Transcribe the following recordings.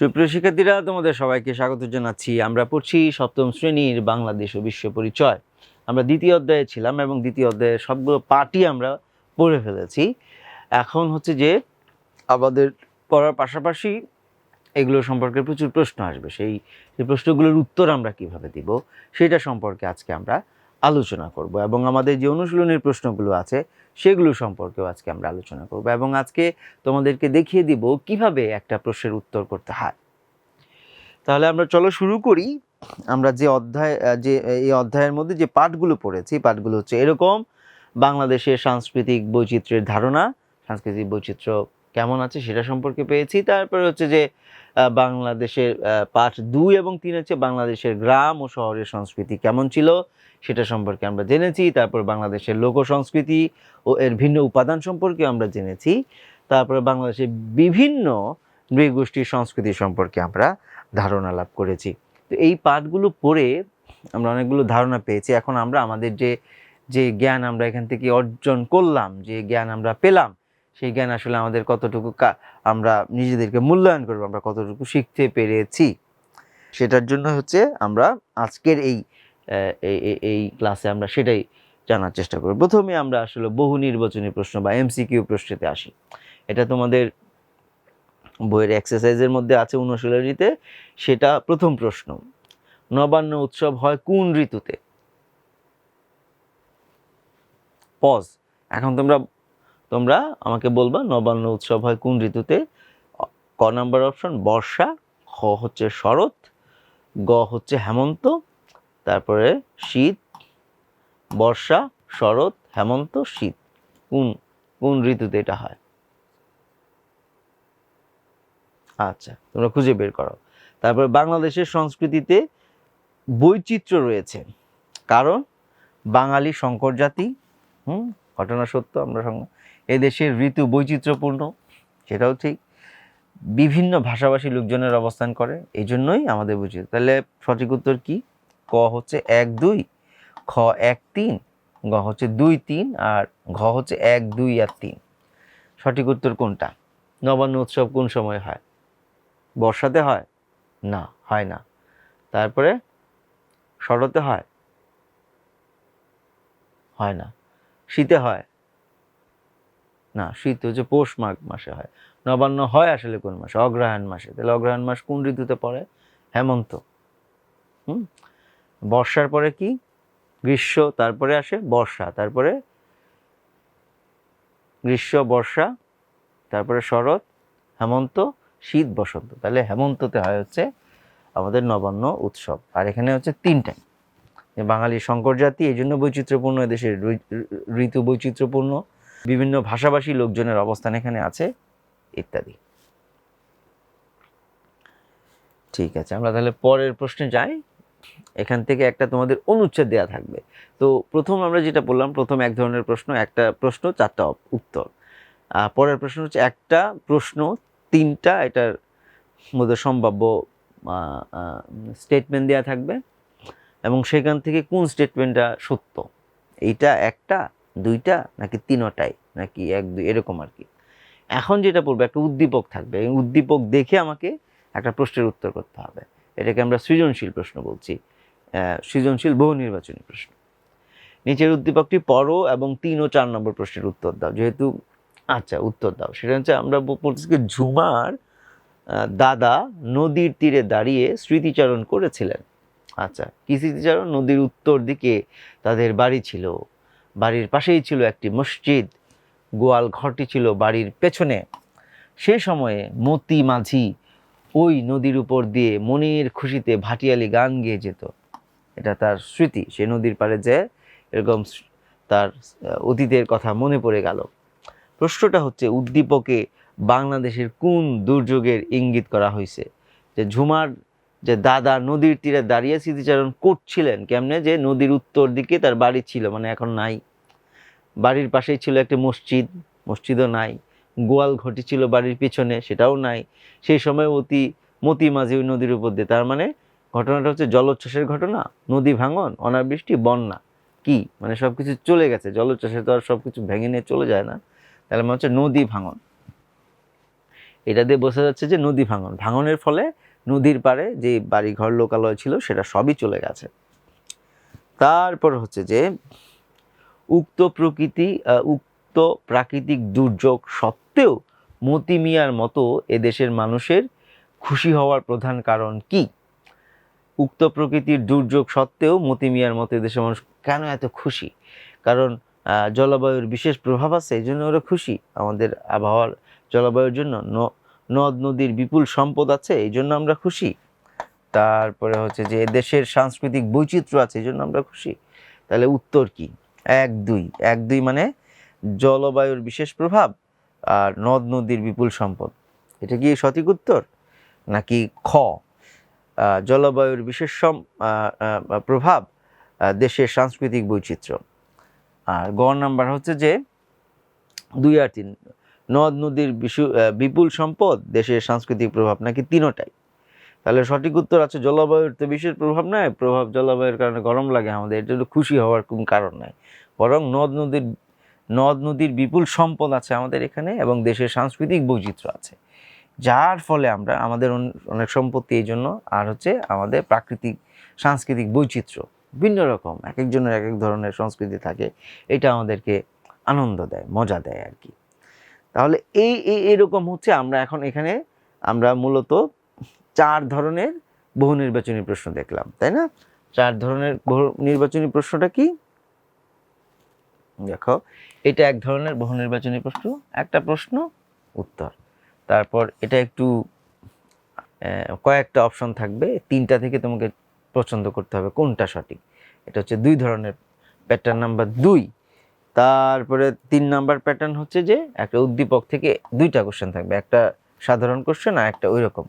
সুপ্রিয় শিক্ষার্থীরা, তোমাদের সবাইকে স্বাগত জানাচ্ছি। আমরা পড়ছি সপ্তম শ্রেণির বাংলাদেশ ও বিশ্ব পরিচয়। আমরা দ্বিতীয় অধ্যায়ে ছিলাম এবং দ্বিতীয় অধ্যায়ের সবগুলো পার্টই আমরা পড়ে ফেলেছি। এখন হচ্ছে যে, আমাদের পড়ার পাশাপাশি এগুলো সম্পর্কে প্রচুর প্রশ্ন আসবে। সেই সেই প্রশ্নগুলোর উত্তর আমরা কীভাবে দিব, সেটা সম্পর্কে আজকে আমরা আলোচনা করব এবং আমাদের যে অনুশীলনের প্রশ্নগুলো আছে সেগুলো সম্পর্কেও আজকে আমরা আলোচনা করব এবং আজকে তোমাদেরকে দেখিয়ে দিব কীভাবে একটা প্রশ্নের উত্তর করতে হয়। তাহলে আমরা চলো শুরু করি। আমরা যে অধ্যায় যে, এই অধ্যায়ের মধ্যে যে পাঠগুলো পড়েছি, পাঠগুলো হচ্ছে এরকম। বাংলাদেশের সাংস্কৃতিক বৈচিত্র্যের ধারণা, সাংস্কৃতিক বৈচিত্র্য কেমন আছে সেটা সম্পর্কে পেয়েছি। তারপরে হচ্ছে যে বাংলাদেশের পাঠ দুই এবং তিন হচ্ছে বাংলাদেশের গ্রাম ও শহরের সংস্কৃতি কেমন ছিল সেটা সম্পর্কে আমরা জেনেছি, তারপর বাংলাদেশের লোক সংস্কৃতি ও এর ভিন্ন উপাদান সম্পর্কে আমরা জেনেছি, তারপরে বাংলাদেশের বিভিন্ন নৃগোষ্ঠীর সংস্কৃতি সম্পর্কে আমরা ধারণা লাভ করেছি। তো এই পাঠগুলো পড়ে আমরা অনেকগুলো ধারণা পেয়েছি। এখন আমরা আমাদের যে যে জ্ঞান আমরা এখান থেকে অর্জন করলাম, যে জ্ঞান আমরা পেলাম, সেই জ্ঞান আসলে আমাদের কতটুকু আমরা নিজেদেরকে মূল্যায়ন করব, আমরা কতটুকু শিখতে পেরেছি, সেটার জন্য হচ্ছে আমরা আজকের এই এই- ক্লাসে আমরা সেটাই জানার চেষ্টা করব। প্রথমে আমরা আসলে বহু নির্বাচনী প্রশ্ন বা এমসিকিউ প্রশ্নেতে আসি। এটা তোমাদের বইয়ের এক্সারসাইজের মধ্যে আছে অনুশীলনীতে। সেটা প্রথম প্রশ্ন, নবান্ন উৎসব হয় কোন ঋতুতে? পজ এখন তোমরা তোমরা আমাকে বলবা নবান্ন উৎসব হয় কোন ঋতুতে? ক নাম্বার অপশন বর্ষা, খ হচ্ছে শরৎ, গ হচ্ছে হেমন্ত তারপরে শীত, বর্ষা, শরৎ, হেমন্ত, শীত। কোন কোন ঋতুতে এটা হয়? আচ্ছা তোমরা খুঁজে বের করো। তারপরে বাংলাদেশের সংস্কৃতিতে বৈচিত্র্য রয়েছে। কারণ বাঙালি শঙ্কর জাতি, হুম, ঘটনা সত্য আমরা এদেশের ঋতু বৈচিত্র্যপূর্ণ, সেটাও ঠিক। বিভিন্ন ভাষাভাষী লোকজনের অবস্থান করে এই জন্যই আমাদের বৈচিত্র্য। তাহলে সঠিক উত্তর কি? ক হচ্ছে এক দুই, খ এক তিন, গ হচ্ছে দুই তিন আর ঘ হচ্ছে এক দুই আর তিন। সঠিক উত্তর কোনটা? নবান্ন উৎসব কোন সময় হয়? বর্ষাতে হয়? না হয় না। তারপরে শরতে হয়? হয় না। শীতে হয়? না, শীত হচ্ছে পৌষ মাঘ মাসে হয়। নবান্ন হয় আসলে কোন মাসে? অগ্রহায়ণ মাসে। তাহলে অগ্রহায়ণ মাস কোন ঋতুতে পড়ে? হেমন্ত। হুম? বর্ষার পরে কি? গ্রীষ্ম, তারপরে আসে বর্ষা, তারপরে গ্রীষ্ম, বর্ষা, তারপরে শরৎ, হেমন্ত, শীত, বসন্ত। তাহলে হেমন্ততে হয় হচ্ছে আমাদের নবান্ন উৎসব। আর এখানে হচ্ছে তিনটাই বাঙালি শঙ্কর জাতি, এই জন্য বৈচিত্র্যপূর্ণ এদেশের ঋতু বৈচিত্র্যপূর্ণ, বিভিন্ন ভাষাভাষী লোকজনের অবস্থান এখানে আছে, ইত্যাদি। ঠিক আছে, আমরা তাহলে পরের প্রশ্নে যাই। এখান থেকে একটা তোমাদের অনুচ্ছেদ দেওয়া থাকবে। তো প্রথম আমরা যেটা বললাম, প্রথম এক ধরনের প্রশ্ন, একটা প্রশ্ন, চারটা উত্তর। পরের প্রশ্ন হচ্ছে, একটা প্রশ্ন, তিনটা, এটার মধ্যে সম্ভাব্য স্টেটমেন্ট দেওয়া থাকবে। এবং সেখান থেকে কোন স্টেটমেন্টটা সত্য? এইটা একটা, দুইটা, নাকি তিনটাই, নাকি এক, দুই, এরকম আর কি। এখন যেটা পড়বে একটা উদ্দীপক থাকবে। উদ্দীপক দেখে আমাকে একটা প্রশ্নের উত্তর করতে হবে। এটাকে আমরা সৃজনশীল প্রশ্ন বলছি সৃজনশীল বহু নির্বাচনী প্রশ্ন। নিচের উদ্দীপকটি পড়ো এবং তিন ও চার নম্বর প্রশ্নের উত্তর দাও, যেহেতু আচ্ছা উত্তর দাও। সেটা হচ্ছে আমরা বলতেছি ঝুমার দাদা নদীর তীরে দাঁড়িয়ে স্মৃতিচারণ করেছিলেন। আচ্ছা কি স্মৃতিচারণ? নদীর উত্তর দিকে তাদের বাড়ি ছিল। বাড়ির পাশেই ছিল একটি মসজিদ। গোয়াল ঘরটি ছিল বাড়ির পেছনে। সে সময়ে মতি মাঝি ওই নদীর উপর দিয়ে মনের খুশিতে ভাটিয়ালি গান গেয়ে যেত। এটা তার স্মৃতি। সে নদীর পাড়ে যে এরকম তার অতীতের কথা মনে পড়ে গেল। প্রশ্নটা হচ্ছে, উদ্দীপকে বাংলাদেশের কোন দুর্যোগের ইঙ্গিত করা হয়েছে? যে ঝুমার, যে দাদা নদীর তীরে দাঁড়িয়ে স্মৃতিচারণ করছিলেন, কেমনে যে নদীর উত্তর দিকে তার বাড়ি ছিল মানে এখন নাই। বাড়ির পাশেই ছিল একটা মসজিদ, মসজিদও নাই। গোয়াল ঘটি ছিল বাড়ির পিছনে সেটাও নাই। সেই সময় অতি মতি মাঝি ওই নদীর উপর দিয়ে তার মানে ঘটনাটা হচ্ছে জলোচ্ছ্বাসের ঘটনা নদী ভাঙন অনাবৃষ্টি বন্যা। কি? মানে সব কিছু চলে গেছে জলোচ্ছ্বাসে তো আর সব কিছু ভেঙে নিয়ে চলে যায় না। তাহলে মনে হচ্ছে নদী ভাঙন। এটা দিয়ে বোঝা যাচ্ছে যে নদী ভাঙন। ভাঙনের ফলে নদীর পাড়ে যে বাড়ি ঘর লোকালয় ছিল সেটা সবই চলে গেছে। তারপর হচ্ছে যে উক্ত প্রকৃতি আহ, উক্ত প্রাকৃতিক দুর্যোগ সত্ত্বেও মতি মিয়ার মতো এদেশের মানুষের খুশি হওয়ার প্রধান কারণ কি? উক্ত প্রকৃতির দুর্যোগ সত্ত্বেও মতি মিয়ার মতো এদেশের মানুষ কেন এত খুশি? কারণ জলবায়ুর বিশেষ প্রভাব আছে এই জন্য ওরা খুশি। আমাদের আবহাওয়ার জলবায়ুর জন্য নদ নদীর বিপুল সম্পদ আছে এই জন্য আমরা খুশি। তারপরে হচ্ছে যে দেশের সাংস্কৃতিক বৈচিত্র্য আছে এই জন্য আমরা খুশি। তাহলে উত্তর কি? এক দুই। এক দুই মানে জলবায়ুর বিশেষ প্রভাব আর নদ নদীর বিপুল সম্পদ। এটা কি সঠিক উত্তর? নাকি খ? জলবায়ুর বিশেষ প্রভাব দেশের সাংস্কৃতিক বৈচিত্র্য। আর গ নাম্বার হচ্ছে যে, দুই আর তিন, নদ নদীর বিপুল সম্পদ, দেশের সাংস্কৃতিক প্রভাব নাকি তিনোটাই? তাহলে সঠিক উত্তর আছে, জলবায়ুর তো বিশেষ প্রভাব নাই প্রভাব জলবায়ুর কারণে গরম লাগে আমাদের এটা খুশি হওয়ার কোনো কারণ নাই। বরং নদ নদীর নদ নদীর বিপুল সম্পদ আছে আমাদের এখানে এবং দেশের সাংস্কৃতিক বৈচিত্র্য আছে। যার ফলে আমরা, আমাদের অন- অনেক সম্পত্তি এই জন্য, আর হচ্ছে আমাদের প্রাকৃতিক, সাংস্কৃতিক বৈচিত্র্য ভিন্ন রকম এক একজনের এক এক ধরনের সংস্কৃতি থাকে, এটা আমাদেরকে আনন্দ দেয়, মজা দেয় আর কি। তাহলে এই এই, এরকম হচ্ছে আমরা এখন এখানে, আমরা মূলত চার ধরনের বহু নির্বাচনী প্রশ্ন দেখলাম, তাই না? চার ধরনের বহু নির্বাচনী প্রশ্নটা কি? দেখো, এটা এক ধরনের বহু নির্বাচনী প্রশ্ন, একটা প্রশ্ন, উত্তর। তারপর এটা একটু কয়েকটা অপশন থাকবে, তিনটা থেকে তোমাকে পছন্দ করতে হবে, কোনটা সঠিক? এটা হচ্ছে দুই ধরনের প্যাটার্ন নাম্বার দুই। তারপরে তিন নাম্বার প্যাটার্ন হচ্ছে যে, একটা উদ্দীপক থেকে দুইটা কোশ্চেন থাকবে, একটা সাধারণ কোশ্চেন আর একটা ওই রকম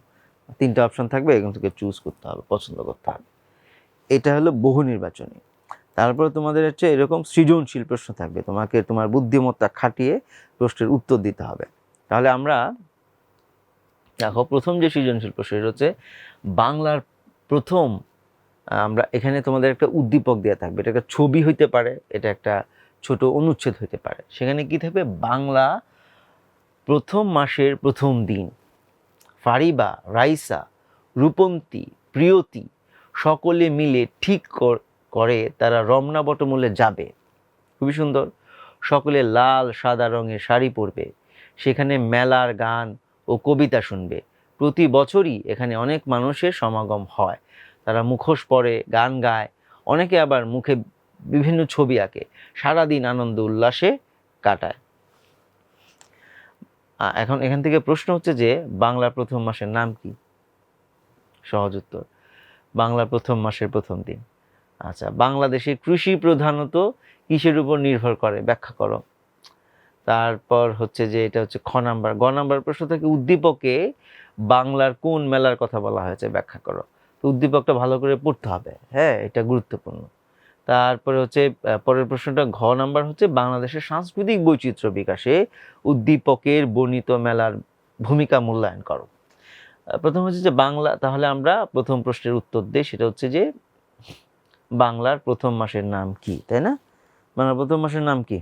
তিনটা অপশন থাকবে এখান থেকে চুজ করতে হবে, পছন্দ করতে হবে। এটা হলো বহু নির্বাচনী তারপরে তোমাদের হচ্ছে এরকম সৃজনশীল প্রশ্ন থাকবে। তোমাকে তোমার বুদ্ধিমত্তা খাটিয়ে প্রশ্নের উত্তর দিতে হবে। তাহলে আমরা দেখো, প্রথম যে সৃজনশীল প্রশ্ন এটা হচ্ছে বাংলার প্রথম, আমরা এখানে তোমাদের একটা উদ্দীপক দেওয়া থাকবে। এটা একটা ছবি হইতে পারে, এটা একটা ছোট অনুচ্ছেদ হইতে পারে। সেখানে কি থাকবে? বাংলা প্রথম মাসের প্রথম দিন, ফারিবা, রাইসা, রূপন্তী, প্রিয়তি, সকলে মিলে ঠিক কর- তারা রমনা বটমূলে যাবে। খুবই সুন্দর। সকলে লাল, সাদা রঙের শাড়ি পরবে। সেখানে মেলার গান ও কবিতা শুনবে। প্রতি বছরই এখানে অনেক মানুষের সমাগম হয়। তারা মুখোশ পরে, গান গায়। অনেকে আবার মুখে বিভিন্ন ছবি আঁকে। সারাদিন আনন্দ উল্লাসে কাটায়। এখন এখান থেকে প্রশ্ন হচ্ছে যে বাংলার প্রথম মাসের নাম কি? সহজ উত্তর। বাংলা প্রথম মাসের প্রথম দিন। আচ্ছা বাংলাদেশে কৃষি প্রধানত কিসের উপর নির্ভর করে? ব্যাখ্যা করো। তারপর হচ্ছে যে এটা হচ্ছে খ নাম্বার। গ নাম্বার প্রশ্ন থেকে, উদ্দীপকে বাংলার কোন মেলার কথা বলা হয়েছে? ব্যাখ্যা করো। তো উদ্দীপকটা ভালো করে পড়তে হবে। হ্যাঁ এটা গুরুত্বপূর্ণ। তারপরে হচ্ছে পরের প্রশ্নটা, ঘ নাম্বার হচ্ছে, বাংলাদেশের সাংস্কৃতিক বৈচিত্র্য বিকাশে উদ্দীপকের বর্ণিত মেলার ভূমিকা মূল্যায়ন করো। প্রথম হচ্ছে যে বাংলা, তাহলে আমরা প্রথম প্রশ্নের উত্তর দিই, সেটা হচ্ছে যে বাংলার প্রথম মাসের নাম কি, তাই না? বাংলার প্রথম মাসের নাম কি?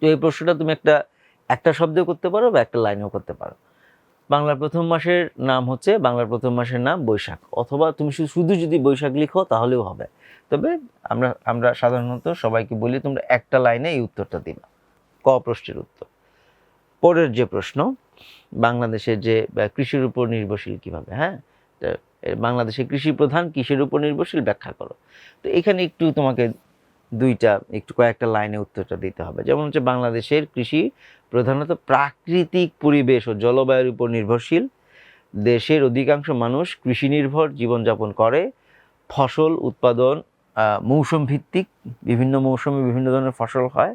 তো এই প্রশ্নটা তুমি একটা একটা শব্দেও করতে পারো বা একটা লাইনেও করতে পারো। বাংলার প্রথম মাসের নাম হচ্ছে, বাংলার প্রথম মাসের নাম বৈশাখ। অথবা তুমি শুধু যদি বৈশাখ লিখো, তাহলেও হবে। তবে আমরা আমরা সাধারণত সবাইকে বলি, তোমরা একটা লাইনে এই উত্তরটা দিবা। ক প্রশ্নের উত্তর। পরের যে প্রশ্ন, বাংলাদেশের যে কৃষির উপর নির্ভরশীল কীভাবে হ্যাঁ? বাংলাদেশের কৃষি প্রধান কিসের উপর নির্ভরশীল ব্যাখ্যা করো। তো এখানে একটু তোমাকে দুইটা, একটু কয়েকটা লাইনে উত্তরটা দিতে হবে। যেমন হচ্ছে বাংলাদেশের কৃষি প্রধানত প্রাকৃতিক পরিবেশ ও জলবায়ুর উপর নির্ভরশীল। দেশের অধিকাংশ মানুষ কৃষি নির্ভর জীবনযাপন করে। ফসল উৎপাদন মৌসুম ভিত্তিক বিভিন্ন মৌসুমে বিভিন্ন ধরনের ফসল হয়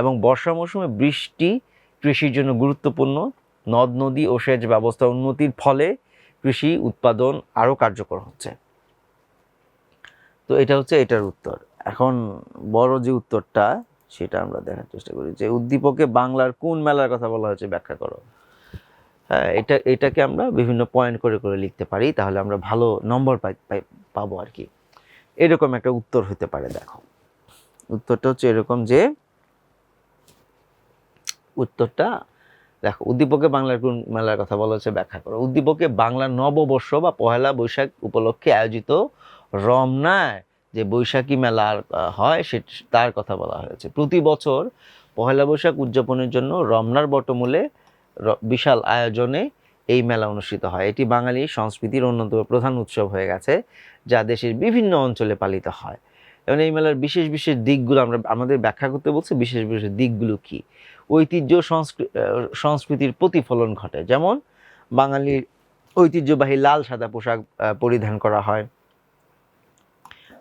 এবং বর্ষা মৌসুমে বৃষ্টি কৃষির জন্য গুরুত্বপূর্ণ। নদ, নদী ও সেচ ব্যবস্থা উন্নতির ফলে কৃষি, উৎপাদন আরও কার্যকর হচ্ছে। তো এটা হচ্ছে এটার উত্তর। এখন বড় যে উত্তরটা, সেটা আমরা দেখার চেষ্টা করি যে উদ্দীপকে বাংলার কোন মেলার কথা বলা হয়েছে ব্যাখ্যা করো। হ্যাঁ এটা, এটাকে আমরা বিভিন্ন পয়েন্ট করে করে লিখতে পারি, তাহলে আমরা ভালো নম্বর পাবো আর কি। এরকম একটা উত্তর হতে পারে, দেখো। উত্তরটা হচ্ছে এরকম যে, উত্তরটা দেখো, উদ্দীপকে বাংলার কোন মেলার কথা বলা হচ্ছে ব্যাখ্যা করো। উদ্দীপকে বাংলা নববর্ষ বা পহেলা বৈশাখ উপলক্ষে আয়োজিত রমনায় যে বৈশাখী মেলা হয় সে তার কথা বলা হয়েছে। প্রতি বছর পহেলা বৈশাখ উদযাপনের জন্য রমনার বটমূলে বিশাল আয়োজনে এই মেলা অনুষ্ঠিত হয়। এটি বাঙালি সংস্কৃতির অন্যতম প্রধান উৎসব হয়ে গেছে, যা দেশের বিভিন্ন অঞ্চলে পালিত হয়। এবং এই মেলার বিশেষ বিশেষ দিকগুলো আমরা, আমাদের ব্যাখ্যা করতে বলছি বিশেষ বিশেষ দিকগুলো কি? ঐতিহ্য সংস্কৃ- সংস্কৃতির প্রতিফলন ঘটে। যেমন বাঙালির ঐতিহ্যবাহী লাল সাদা পোশাক পরিধান করা হয়।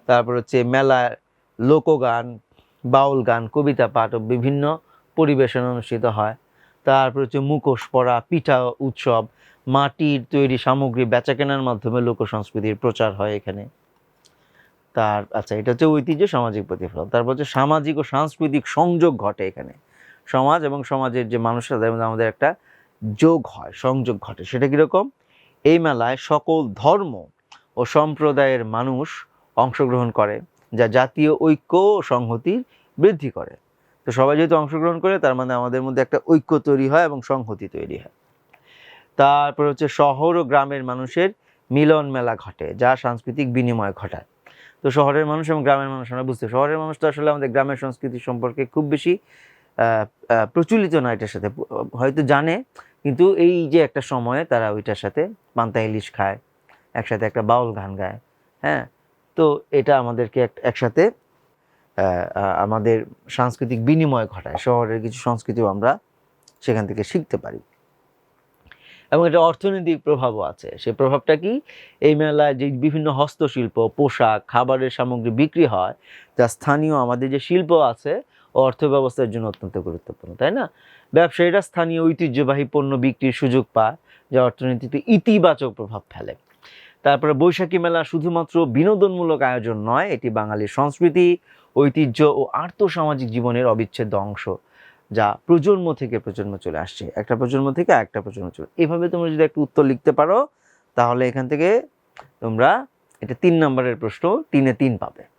তারপর হচ্ছে মেলা লোকগান, বাউল গান, কবিতা পাঠ বিভিন্ন পরিবেশন অনুষ্ঠিত হয়। তারপর হচ্ছে মুখোশ পরা, পিঠা উৎসব, মাটির তৈরি সামগ্রী বেচাকেনার মাধ্যমে লোক সংস্কৃতির প্রচার হয় এখানে। তার আচ্ছা এটা হচ্ছে ঐতিহ্য সামাজিক প্রতিফলন। তারপর হচ্ছে সামাজিক ও সাংস্কৃতিক সংযোগ ঘটে এখানে। সমাজ এবং সমাজের যে মানুষের, তাদের মধ্যে আমাদের একটা যোগ হয়, সংযোগ ঘটে। সেটা কীরকম? এই মেলায় সকল ধর্ম ও সম্প্রদায়ের মানুষ অংশগ্রহণ করে, যা জাতীয় ঐক্য ও সংহতির বৃদ্ধি করে। তো সবাই যেহেতু অংশগ্রহণ করে, তার মানে আমাদের মধ্যে একটা ঐক্য তৈরি হয় এবং সংহতি তৈরি হয়। তারপর হচ্ছে শহর ও গ্রামের মানুষের মিলন মেলা ঘটে, যা সাংস্কৃতিক বিনিময় ঘটায়। তো শহরের মানুষ এবং গ্রামের মানুষ, আমরা বুঝতে শহরের মানুষ তো আসলে আমাদের গ্রামের সংস্কৃতি সম্পর্কে খুব বেশি প্রচলিত না এটার সাথে। হয়তো জানে, কিন্তু এই যে একটা সময়ে তারা ওইটার সাথে পান্তা ইলিশ খায়, একসাথে একটা বাউল গান গায় হ্যাঁ? তো এটা আমাদেরকে এক- একসাথে আমাদের সাংস্কৃতিক বিনিময় ঘটায়। শহরের কিছু সংস্কৃতিও আমরা সেখান থেকে শিখতে পারি। এবং এটা অর্থনৈতিক প্রভাবও আছে। সে প্রভাবটা কি? এই মেলায় যে বিভিন্ন হস্তশিল্প, পোশাক, খাবারের সামগ্রী বিক্রি হয় যা স্থানীয় আমাদের যে শিল্প আছে অর্থ ব্যবস্থার জন্য অত্যন্ত গুরুত্বপূর্ণ, তাই না? ব্যবসায়ীরা স্থানীয় ঐতিহ্যবাহী পণ্য বিক্রির সুযোগ পায়, যা অর্থনীতিতে ইতিবাচক প্রভাব ফেলে। তারপরে বৈশাখী মেলা শুধুমাত্র বিনোদনমূলক আয়োজন নয়, এটি বাঙালির সংস্কৃতি, ঐতিহ্য ও আর্থসামাজিক জীবনের অবিচ্ছেদ্য অংশ, যা প্রজন্ম থেকে প্রজন্ম চলে আসছে। একটা প্রজন্ম থেকে একটা প্রজন্ম চলে এভাবে তোমরা যদি একটা উত্তর লিখতে পারো, তাহলে এখান থেকে তোমরা এটা তিন নম্বরের প্রশ্ন তিনে তিন পাবে।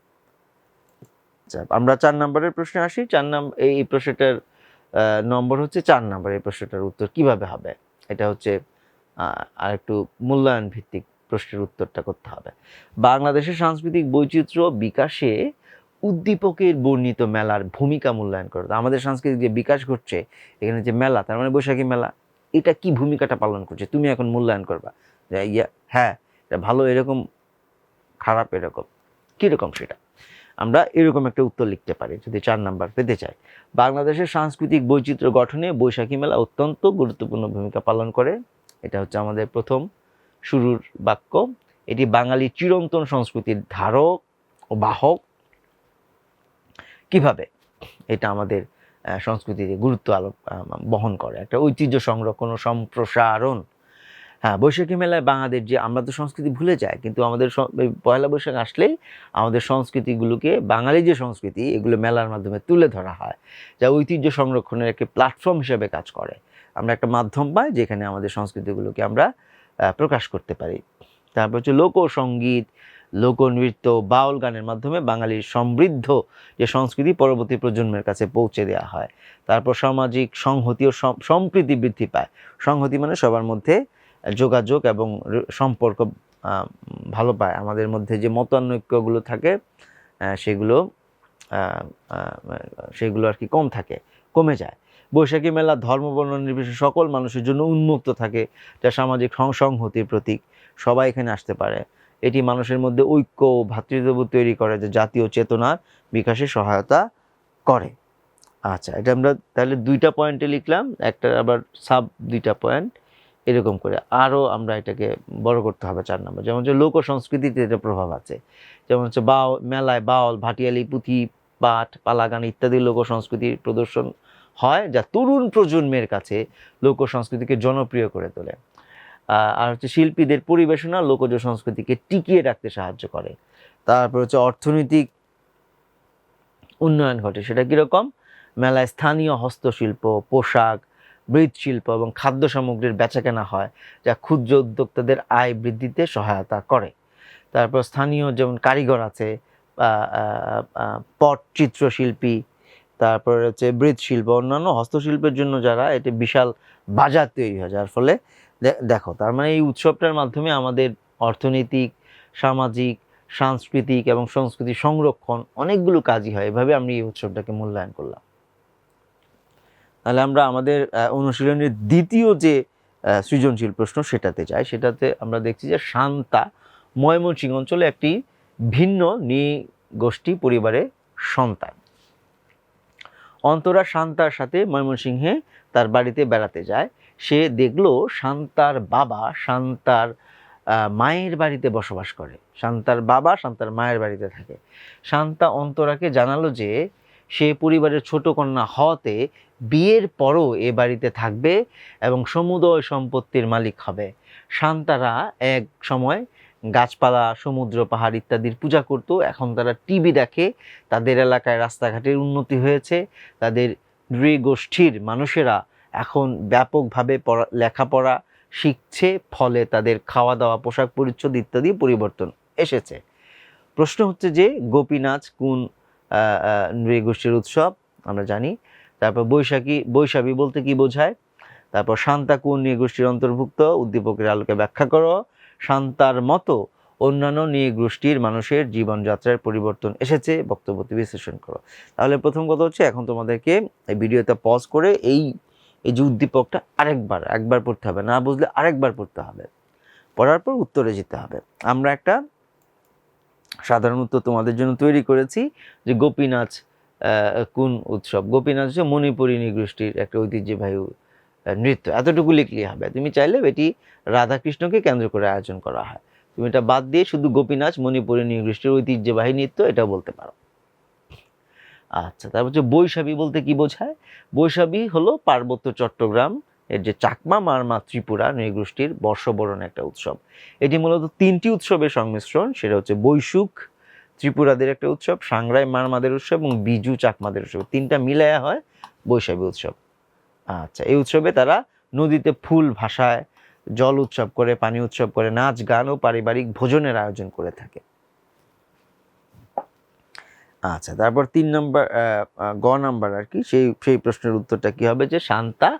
আচ্ছা আমরা চার নম্বরের প্রশ্নে আসি, চার নম্বর এই প্রশ্নটার নম্বর হচ্ছে চার নম্বর, এই প্রশ্নটার উত্তর কীভাবে হবে? এটা হচ্ছে আর একটু মূল্যায়ন ভিত্তিক প্রশ্নের উত্তরটা করতে হবে। বাংলাদেশের সাংস্কৃতিক বৈচিত্র্য বিকাশে উদ্দীপকের বর্ণিত মেলার ভূমিকা মূল্যায়ন করো। আমাদের সাংস্কৃতিক যে বিকাশ ঘটছে, এখানে যে মেলা, তার মানে বৈশাখী মেলা, এটা কি ভূমিকাটা পালন করছে? তুমি এখন মূল্যায়ন করবা। ইয়া হ্যাঁ এটা ভালো এরকম, খারাপ এরকম, কীরকম সেটা? আমরা এরকম একটা উত্তর লিখতে পারি যদি চার নাম্বার পেতে চাই। বাংলাদেশের সাংস্কৃতিক বৈচিত্র্য গঠনে বৈশাখী মেলা অত্যন্ত গুরুত্বপূর্ণ ভূমিকা পালন করে। এটা হচ্ছে আমাদের প্রথম শুরুর বাক্য। এটি বাঙালি চিরন্তন সংস্কৃতির ধারক ও বাহক। কীভাবে এটা আমাদের সংস্কৃতিতে গুরুত্ব আহ, বহন করে? একটা ঐতিহ্য সংরক্ষণ ও সম্প্রসারণ হ্যাঁ বৈশাখী মেলায় বাঙালির যে, আমরা তো সংস্কৃতি ভুলে যাই, কিন্তু আমাদের পয়লা বৈশাখ আসলেই আমাদের সংস্কৃতিগুলোকে, বাঙালি যে সংস্কৃতি, এগুলো মেলার মাধ্যমে তুলে ধরা হয়। যা ঐতিহ্য সংরক্ষণের একটি প্ল্যাটফর্ম হিসেবে কাজ করে। আমরা একটা মাধ্যম পাই যেখানে আমাদের সংস্কৃতিগুলোকে আমরা প্রকাশ করতে পারি। তারপর হচ্ছে লোকসঙ্গীত লোকনৃত্য বাউল গানের মাধ্যমে বাঙালির সমৃদ্ধ যে সংস্কৃতি পরবর্তী প্রজন্মের কাছে পৌঁছে দেওয়া হয়। তারপর সামাজিক সংহতি ও সম্প্রীতি বৃদ্ধি পায়। সংহতি মানে সবার মধ্যে যোগাযোগ এবং সম্পর্ক ভালো পায়। আমাদের মধ্যে যে মতানৈক্যগুলো থাকে সেগুলো সেগুলো আর কি কম থাকে, কমে যায়। বৈশাখী মেলা ধর্ম, বর্ণ নির্বিশেষে সকল মানুষের জন্য উন্মুক্ত থাকে, যা সামাজিক সংহতির প্রতীক। সবাই এখানে আসতে পারে। এটি মানুষের মধ্যে ঐক্য ও ভ্রাতৃত্ববোধ তৈরি করে, যে জাতীয় চেতনার বিকাশে সহায়তা করে। আচ্ছা এটা আমরা তাহলে দুইটা পয়েন্টে লিখলাম, একটা আবার সাব দুইটা পয়েন্ট এরকম করে আরও আমরা এটাকে বড় করতে হবে চার নম্বর। যেমন হচ্ছে লোক সংস্কৃতিতে এটা প্রভাব আছে। যেমন হচ্ছে বাও, মেলায় বাউল, ভাটিয়ালি, পুঁথি পাঠ পালাগান ইত্যাদি লোক সংস্কৃতির প্রদর্শন হয় যা তরুণ প্রজন্মের কাছে লোক সংস্কৃতিকে জনপ্রিয় করে তোলে। আর হচ্ছে শিল্পীদের পরিবেশনা লোকজ সংস্কৃতিকে টিকিয়ে রাখতে সাহায্য করে। তারপর হচ্ছে অর্থনৈতিক উন্নয়ন ঘটে, সেটা কীরকম? মেলায় স্থানীয় হস্তশিল্প, পোশাক মৃৎশিল্প এবং খাদ্য সামগ্রীর বেচাকেনা হয় যা ক্ষুদ্র উদ্যোক্তাদের আয় বৃদ্ধিতে সহায়তা করে। তারপর স্থানীয় যেমন কারিগর আছে পট আহ, আহ, পটচিত্র শিল্পী তারপরে হচ্ছে মৃৎশিল্প অন্যান্য হস্তশিল্পের জন্য যারা এটি বিশাল বাজার তৈরি হয় যার ফলে দেখো তার মানে এই উৎসবটার মাধ্যমে আমাদের অর্থনৈতিক সামাজিক সাংস্কৃতিক এবং সংস্কৃতি সংরক্ষণ অনেকগুলো কাজই হয়। এভাবে আমি এই উৎসবটাকে মূল্যায়ন করলাম। তাহলে আমরা আমাদের অনুশীলনের দ্বিতীয় যে সৃজনশীল প্রশ্ন সেটাতে যাই। সেটাতে আমরা দেখছি যে শান্তা ময়মনসিংহ অঞ্চলে একটি ভিন্ন নৃগোষ্ঠী পরিবারে সন্তান। অন্তরা শান্তার সাথে ময়মনসিংহে তার বাড়িতে বেড়াতে যায়। সে দেখল শান্তার বাবা শান্তার মায়ের বাড়িতে বসবাস করে। শান্তার বাবা শান্তার মায়ের বাড়িতে থাকে। শান্তা অন্তরাকে জানালো যে সে পরিবারের ছোট কন্যা হওয়াতে বিয়ের পরও এ বাড়িতে থাকবে এবং সমুদয় সম্পত্তির মালিক হবে। শান্তারা এক সময় গাছপালা, সমুদ্র, পাহাড় ইত্যাদির পূজা করত। এখন তারা টিভি দেখে, তাদের এলাকায় রাস্তাঘাটের উন্নতি হয়েছে। তাদের নৃগোষ্ঠীর মানুষেরা এখন ব্যাপকভাবে পড়া, লেখাপড়া শিখছে, ফলে তাদের খাওয়া দাওয়া পোশাক পরিচ্ছদ ইত্যাদি পরিবর্তন এসেছে। প্রশ্ন হচ্ছে যে গোপী নাচ কোন নৃগোষ্ঠীর উৎসব, আমরা জানি। তারপর বৈশাখী বৈশাখী বলতে কি বোঝায়? তারপর শান্তা কোন নৃগোষ্ঠীর অন্তর্ভুক্ত, উদ্দীপকের আলোকে ব্যাখ্যা করো। শান্তার মতো অন্যান্য নৃগোষ্ঠীর মানুষের জীবনযাত্রার পরিবর্তন এসেছে বক্তব্যটি বিশ্লেষণ করো। তাহলে প্রথম কথা হচ্ছে, এখন তোমাদেরকে এই ভিডিওটা পজ করে এই এই যে উদ্দীপকটা আরেকবার, একবার পড়তে হবে। না বুঝলে আরেকবার পড়তে হবে। পড়ার পর উত্তরে যেতে হবে। আমরা একটা সাধারণ উত্তর তোমাদের জন্য তৈরি করেছি যে গোপী নাচ আহ, কোন উৎসব? গোপী নাচ হচ্ছে মণিপুরী নৃগোষ্ঠীর একটা ঐতিহ্যবাহী নৃত্য। এতটুকু লিখলেই হবে। তুমি চাইলে এটি রাধাকৃষ্ণকে কেন্দ্র করে আয়োজন করা হয়। তুমি এটা বাদ দিয়ে শুধু গোপী নাচ মণিপুরী নৃগোষ্ঠীর ঐতিহ্যবাহী নৃত্য এটা বলতে পারো। আচ্ছা তারপর হচ্ছে বৈশাখী বলতে কি বোঝায়? বৈশাখী হলো পার্বত্য চট্টগ্রাম এর যে চাকমা মারমা ত্রিপুরা নৃগোষ্ঠীর বর্ষবরণ একটা উৎসব। এটি মূলত তিনটি উৎসবের সংমিশ্রণ, সেটা হচ্ছে বৈশুখ ত্রিপুরাদের একটা উৎসব, সাংরাই মারমাদের উৎসব এবং বিজু চাকমাদের উৎসব। তিনটা মিলায়া হয় বৈশাখী উৎসব। আচ্ছা এই উৎসবে তারা নদীতে ফুল ভাসায়, জল উৎসব করে, পানি উৎসব করে, নাচ, গান ও পারিবারিক ভোজনের আয়োজন করে থাকে। আচ্ছা তারপর তিন নম্বর গ নাম্বার আর কি, সেই সেই প্রশ্নের উত্তরটা কি হবে যে শান্তা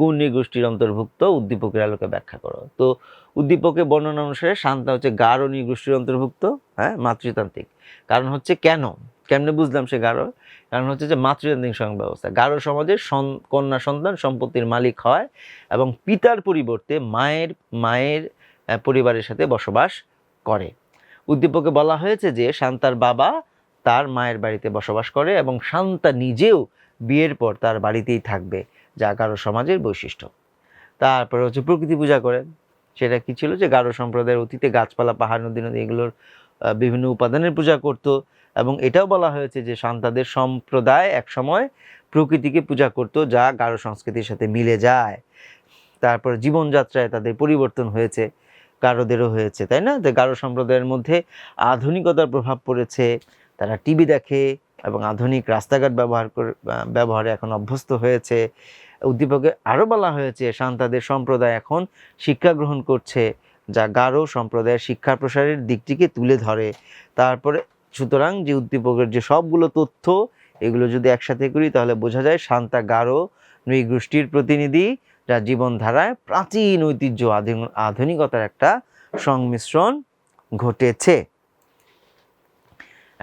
কোন নৃগোষ্ঠীর অন্তর্ভুক্ত? উদ্দীপকের আলোকে ব্যাখ্যা করো। তো উদ্দীপকের বর্ণনা অনুসারে শান্তা হচ্ছে গারো নৃগোষ্ঠীর অন্তর্ভুক্ত হ্যাঁ মাতৃতান্ত্রিক। কারণ হচ্ছে কেন? কেমনে বুঝলাম সে গারো কারণ হচ্ছে যে মাতৃতান্ত্রিক সংঘ ব্যবস্থা। গারো সমাজের সন- কন্যা সন্তান সম্পত্তির মালিক হয় এবং পিতার পরিবর্তে মায়ের মায়ের পরিবারের সাথে বসবাস করে। উদ্দীপকে বলা হয়েছে যে শান্তার বাবা তার মায়ের বাড়িতে বসবাস করে এবং শান্তা নিজেও বিয়ের পর তার বাড়িতেই থাকবে। যা গারো সমাজের বৈশিষ্ট্য। তারপরে হচ্ছে প্রকৃতি পূজা করেন। সেটা কি ছিল যে গারো সম্প্রদায়ের অতীতে গাছপালা, পাহাড়, নদী নদী এগুলোর বিভিন্ন উপাদানের পূজা করত এবং এটাও বলা হয়েছে যে শান্তাদের সম্প্রদায় একসময় প্রকৃতিকে পূজা করত যা গারো সংস্কৃতির সাথে মিলে যায়। তারপর জীবনযাত্রায় তাদের পরিবর্তন হয়েছে, গারোদেরও হয়েছে, তাই না? যে গারো সম্প্রদায়ের মধ্যে আধুনিকতার প্রভাব পড়েছে, তারা টিভি দেখে এবং আধুনিক রাস্তাঘাট ব্যবহার করে ব্যবহারে এখন অভ্যস্ত হয়েছে। উদ্দীপকে আরও বলা হয়েছে, শান্তাদের সম্প্রদায় এখন শিক্ষা গ্রহণ করছে, যা গারো সম্প্রদায়ের শিক্ষা প্রসারের দিকটিকে তুলে ধরে। তারপরে সুতরাং যে উদ্দীপকের যে সবগুলো তথ্য, এগুলো যদি একসাথে করি, তাহলে বোঝা যায় শান্তা গারো নৃগোষ্ঠীর প্রতিনিধি, যা জীবনধারায় প্রাচীন ঐতিহ্য, আধুন- আধুনিকতার একটা সংমিশ্রণ ঘটেছে।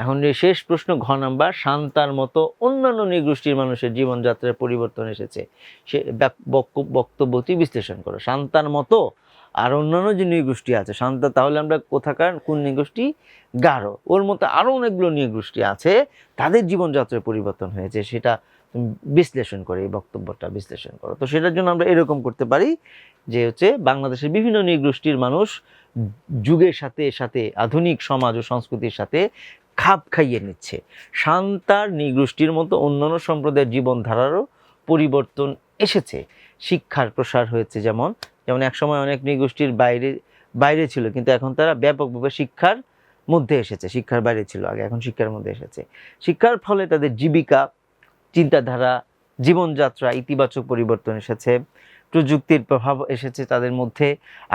এখন যে শেষ প্রশ্ন ঘ নাম্বার, শান্তার মতো অন্যান্য নৃগোষ্ঠীর মানুষের জীবনযাত্রার পরিবর্তন এসেছে। সে বক্তব্যটি বিশ্লেষণ করো। শান্তার মতো আর অন্যান্য যে নৃগোষ্ঠী আছে, শান্তা তাহলে আমরা কোথাকার? কোন নৃগোষ্ঠী? গাঢ় ওর মতো আরও অনেকগুলো নৃগোষ্ঠী আছে, তাদের জীবনযাত্রার পরিবর্তন হয়েছে। সেটা বিশ্লেষণ করে, এই বক্তব্যটা বিশ্লেষণ করো। তো সেটার জন্য আমরা এরকম করতে পারি যে হচ্ছে বাংলাদেশের বিভিন্ন নৃগোষ্ঠীর মানুষ যুগের সাথে সাথে আধুনিক সমাজ ও সংস্কৃতির সাথে খাপ খাইয়ে নিচ্ছে। শান্তার নৃগোষ্ঠীর মতো অন্যান্য সম্প্রদায়ের জীবনধারারও পরিবর্তন এসেছে। শিক্ষার প্রসার হয়েছে যেমন যেমন একসময় অনেক নৃগোষ্ঠীর বাইরে বাইরে ছিল, কিন্তু এখন তারা ব্যাপকভাবে শিক্ষার মধ্যে এসেছে, শিক্ষার বাইরে ছিল, আগে এখন শিক্ষার মধ্যে এসেছে। শিক্ষার ফলে তাদের জীবিকা, চিন্তাধারা, জীবনযাত্রা ইতিবাচক পরিবর্তন এসেছে। প্রযুক্তির প্রভাব এসেছে তাদের মধ্যে।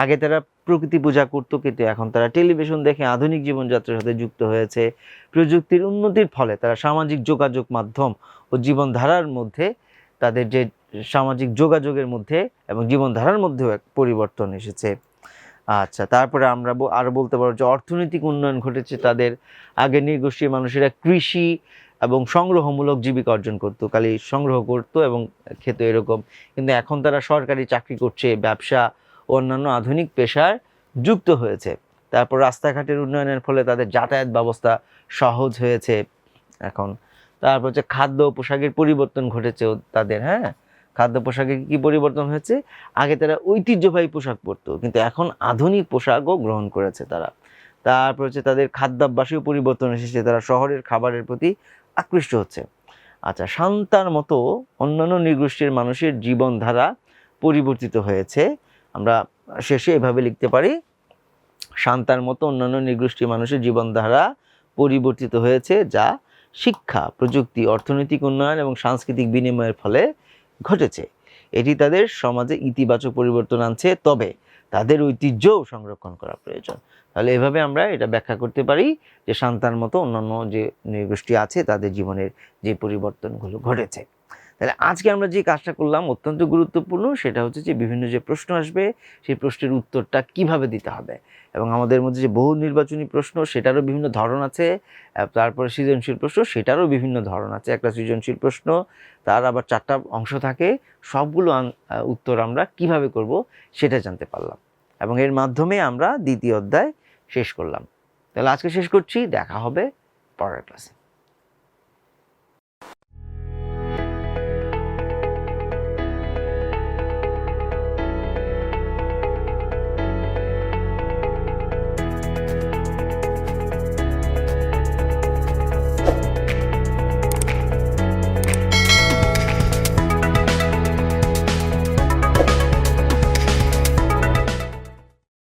আগে তারা প্রকৃতি পূজা করতো কিন্তু এখন তারা টেলিভিশন দেখে আধুনিক জীবনযাত্রার সাথে যুক্ত হয়েছে। প্রযুক্তির উন্নতির ফলে তারা সামাজিক যোগাযোগ মাধ্যম ও জীবনধারার মধ্যে তাদের যে সামাজিক যোগাযোগের মধ্যে এবং জীবনধারার মধ্যেও এক পরিবর্তন এসেছে। আচ্ছা তারপরে আমরা ব- আরও বলতে পারব যে অর্থনৈতিক উন্নয়ন ঘটেছে তাদের। আগে নৃগোষ্ঠীর মানুষেরা কৃষি এবং সংগ্রহমূলক জীবিকা অর্জন করতো, খালি সংগ্রহ করতো এবং খেত এরকম। কিন্তু এখন তারা সরকারি চাকরি করছে, ব্যবসা অন্যান্য আধুনিক পেশার যুক্ত হয়েছে। তারপর রাস্তাঘাটের উন্নয়নের ফলে তাদের যাতায়াত ব্যবস্থা সহজ হয়েছে এখন। তারপর হচ্ছে খাদ্য পোশাকের পরিবর্তন ঘটেছে তাদের হ্যাঁ? খাদ্য পোশাকে কি পরিবর্তন হয়েছে? আগে তারা ঐতিহ্যবাহী পোশাক পরতো, কিন্তু এখন আধুনিক পোশাকও গ্রহণ করেছে তারা। তারপর হচ্ছে তাদের খাদ্যাভ্যাসেও পরিবর্তন এসেছে, তারা শহরের খাবারের প্রতি আকৃষ্ট হচ্ছে। আচ্ছা শান্তার মতো অন্যান্য নৃগোষ্ঠীর মানুষের জীবনধারা পরিবর্তিত হয়েছে। আমরা শেষে এভাবে লিখতে পারি, শান্তার মতো অন্যান্য নৃগোষ্ঠী মানুষের জীবনধারা পরিবর্তিত হয়েছে যা শিক্ষা, প্রযুক্তি, অর্থনৈতিক উন্নয়ন এবং সাংস্কৃতিক বিনিময়ের ফলে ঘটেছে। এটি তাদের সমাজে ইতিবাচক পরিবর্তন আনছে, তবে তাদের ঐতিহ্যও সংরক্ষণ করা প্রয়োজন। তাহলে এভাবে আমরা এটা ব্যাখ্যা করতে পারি যে সান্তার মতো অন্যান্য যে নৃগোষ্ঠী আছে, তাদের জীবনের যে পরিবর্তনগুলো ঘটেছে। তাহলে আজকে আমরা যে কাজটা করলাম অত্যন্ত গুরুত্বপূর্ণ, সেটা হচ্ছে যে বিভিন্ন যে প্রশ্ন আসবে, সেই প্রশ্নের উত্তরটা কীভাবে দিতে হবে? এবং আমাদের মধ্যে যে বহু নির্বাচনী প্রশ্ন, সেটারও বিভিন্ন ধরন আছে। তারপরে সৃজনশীল প্রশ্ন, সেটারও বিভিন্ন ধরন আছে। একটা সৃজনশীল প্রশ্ন, তার আবার চারটা অংশ থাকে, সবগুলো উত্তর আমরা কীভাবে করব সেটা জানতে পারলাম। এবং এর মাধ্যমে আমরা দ্বিতীয় অধ্যায় শেষ করলাম। তাহলে আজকে শেষ করছি, দেখা হবে পরের ক্লাসে।